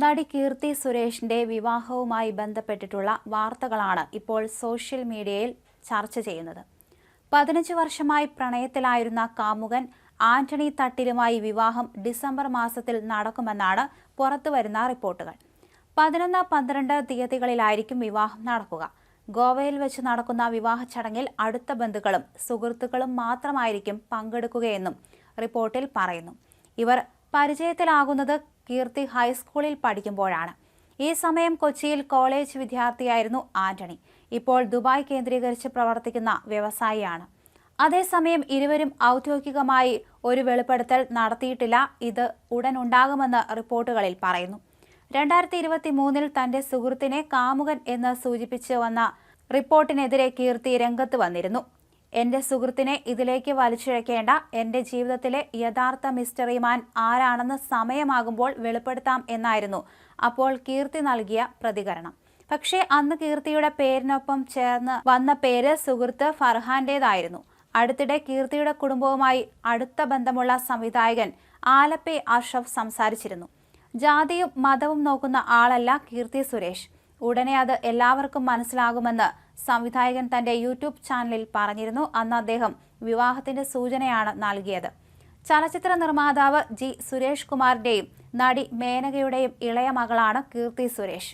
നടി കീർത്തി സുരേഷിന്റെ വിവാഹവുമായി ബന്ധപ്പെട്ടിട്ടുള്ള വാർത്തകളാണ് ഇപ്പോൾ സോഷ്യൽ മീഡിയയിൽ ചർച്ച ചെയ്യുന്നത്. പതിനഞ്ച് വർഷമായി പ്രണയത്തിലായിരുന്ന കാമുകൻ ആന്റണി തട്ടിലുമായി വിവാഹം ഡിസംബർ മാസത്തിൽ നടക്കുമെന്നാണ് പുറത്തുവരുന്ന റിപ്പോർട്ടുകൾ. പതിനൊന്ന് പന്ത്രണ്ട് തീയതികളിലായിരിക്കും വിവാഹം നടക്കുക. ഗോവയിൽ വെച്ച് നടക്കുന്ന വിവാഹ ചടങ്ങിൽ അടുത്ത ബന്ധുക്കളും സുഹൃത്തുക്കളും മാത്രമായിരിക്കും പങ്കെടുക്കുകയെന്നും റിപ്പോർട്ടിൽ പറയുന്നു. ഇവർ പരിചയത്തിലാകുന്നത് കീർത്തി ഹൈസ്കൂളിൽ പഠിക്കുമ്പോഴാണ്. ഈ സമയം കൊച്ചിയിൽ കോളേജ് വിദ്യാർത്ഥിയായിരുന്നു ആന്റണി. ഇപ്പോൾ ദുബായ് കേന്ദ്രീകരിച്ച് പ്രവർത്തിക്കുന്ന വ്യവസായിയാണ്. അതേസമയം ഇരുവരും ഔദ്യോഗികമായി ഒരു വെളിപ്പെടുത്തൽ നടത്തിയിട്ടില്ല. ഇത് ഉടൻ ഉണ്ടാകുമെന്ന് റിപ്പോർട്ടുകളിൽ പറയുന്നു. രണ്ടായിരത്തി ഇരുപത്തി മൂന്നിൽ തന്റെ സുഹൃത്തിനെ കാമുകൻ എന്ന് സൂചിപ്പിച്ചു വന്ന റിപ്പോർട്ടിനെതിരെ കീർത്തി രംഗത്ത് വന്നിരുന്നു. എന്റെ സുഹൃത്തിനെ ഇതിലേക്ക് വലിച്ചിഴക്കേണ്ട എന്റെ ജീവിതത്തിലെ യഥാർത്ഥ മിസ്റ്ററി മാൻ ആരാണെന്ന് സമയമാകുമ്പോൾ വെളിപ്പെടുത്താം എന്നായിരുന്നു അപ്പോൾ കീർത്തി നൽകിയ പ്രതികരണം. പക്ഷേ അന്ന് കീർത്തിയുടെ പേരിനൊപ്പം ചേർന്ന് വന്ന പേര് സുഹൃത്ത് ഫർഹാന്റേതായിരുന്നു. അടുത്തിടെ കീർത്തിയുടെ കുടുംബവുമായി അടുത്ത ബന്ധമുള്ള സംവിധായകൻ ആലപ്പെ അഷഫ് സംസാരിച്ചിരുന്നു. ജാതിയും മതവും നോക്കുന്ന ആളല്ല കീർത്തി സുരേഷ്. ഉടനെ അത് എല്ലാവർക്കും മനസ്സിലാകുമെന്ന് സംവിധായകൻ തന്റെ യൂട്യൂബ് ചാനലിൽ പറഞ്ഞിരുന്നു. അന്ന് അദ്ദേഹം വിവാഹത്തിന്റെ സൂചനയാണ് നൽകിയത്. ചലച്ചിത്ര നിർമ്മാതാവ് ജി സുരേഷ് കുമാറിന്റെയും നടി മേനകയുടെയും ഇളയ മകളാണ് കീർത്തി സുരേഷ്.